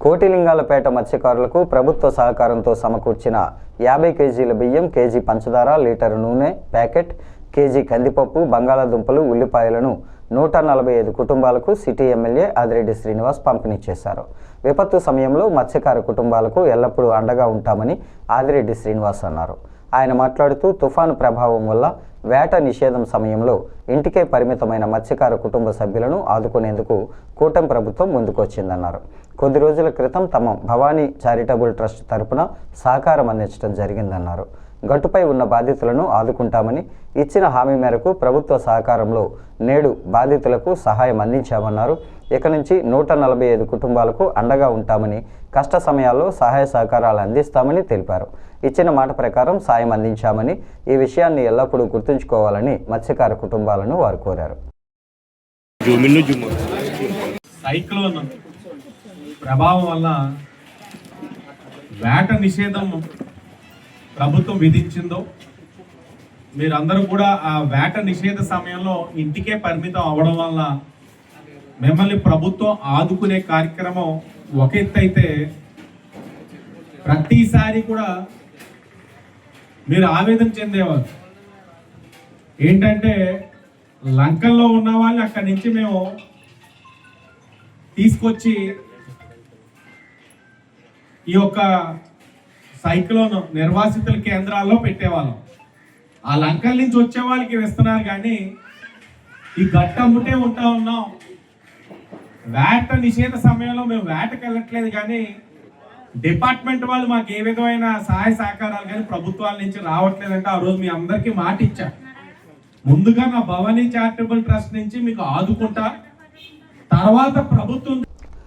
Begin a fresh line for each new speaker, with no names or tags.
కోటిలింగాలపేట మత్స్యకారులకు ప్రభుత్వ సహకారంతో సమకూర్చిన యాభై కేజీల బియ్యం కేజీ పంచదార లీటర్ నూనె ప్యాకెట్ కేజీ కందిపప్పు బంగాళాదుంపలు ఉల్లిపాయలను నూట నలభై ఐదు కుటుంబాలకు సిటీ ఎమ్మెల్యే ఆదిరెడ్డి శ్రీనివాస్ పంపిణీ చేశారు విపత్తు సమయంలో మత్స్యకార కుటుంబాలకు ఎల్లప్పుడూ అండగా ఉంటామని ఆదిరెడ్డి శ్రీనివాస్ అన్నారు. ఆయన మాట్లాడుతూ తుఫాను ప్రభావం వల్ల వేట నిషేధం సమయంలో ఇంటికే పరిమితమైన మత్స్యకార కుటుంబ సభ్యులను ఆదుకునేందుకు కూటమి ప్రభుత్వం ముందుకొచ్చిందన్నారు. కొద్ది రోజుల క్రితం తమ భవానీ చారిటబుల్ ట్రస్ట్ తరపున సహకారం అందించడం జరిగిందన్నారు. గట్టుపై ఉన్న బాధితులను ఆదుకుంటామని ఇచ్చిన హామీ మేరకు ప్రభుత్వ సహకారంలో నేడు బాధితులకు సహాయం అందించామన్నారు. ఇక నుంచి నూట నలభై ఐదు కుటుంబాలకు అండగా ఉంటామని కష్ట సమయాల్లో సహాయ సహకారాలు అందిస్తామని తెలిపారు. ఇచ్చిన మాట ప్రకారం సాయం అందించామని ఈ విషయాన్ని ఎల్లప్పుడూ గుర్తుంచుకోవాలని మత్స్యకార కుటుంబాలను వారు కోరారు.
ప్రభావం వల్ల వేట నిషేధం ప్రభుత్వం విధించిందో మీరందరూ కూడా ఆ వేట నిషేధ సమయంలో ఇంటికే పరిమితం అవ్వడం వల్ల మిమ్మల్ని ప్రభుత్వం ఆదుకునే కార్యక్రమం ఒక ఎత్తైతే ప్రతిసారి కూడా మీరు ఆవేదన చెందేవారు. ఏంటంటే లంకల్లో ఉన్న వాళ్ళని అక్కడి నుంచి మేము తీసుకొచ్చి ఈ యొక్క సైక్లోన్ నిర్వాసితుల కేంద్రాల్లో పెట్టేవాళ్ళం. ఆ లంకల నుంచి వచ్చే వాళ్ళకి ఇస్తున్నారు కానీ ఈ గట్టమ్ముటే ఉంటా ఉన్నాం. వేట నిషేధ సమయంలో మేము వేటకు వెళ్ళట్లేదు కానీ డిపార్ట్మెంట్ వాళ్ళు మాకు ఏ విధమైన సహాయ సహకారాలు కానీ ప్రభుత్వాల నుంచి రావట్లేదంటే ఆ రోజు మీ అందరికీ మాట ఇచ్చా. ముందుగా నా భవానీ చారిటబుల్ ట్రస్ట్ నుంచి మీకు ఆదుకుంటా. తర్వాత ప్రభుత్వం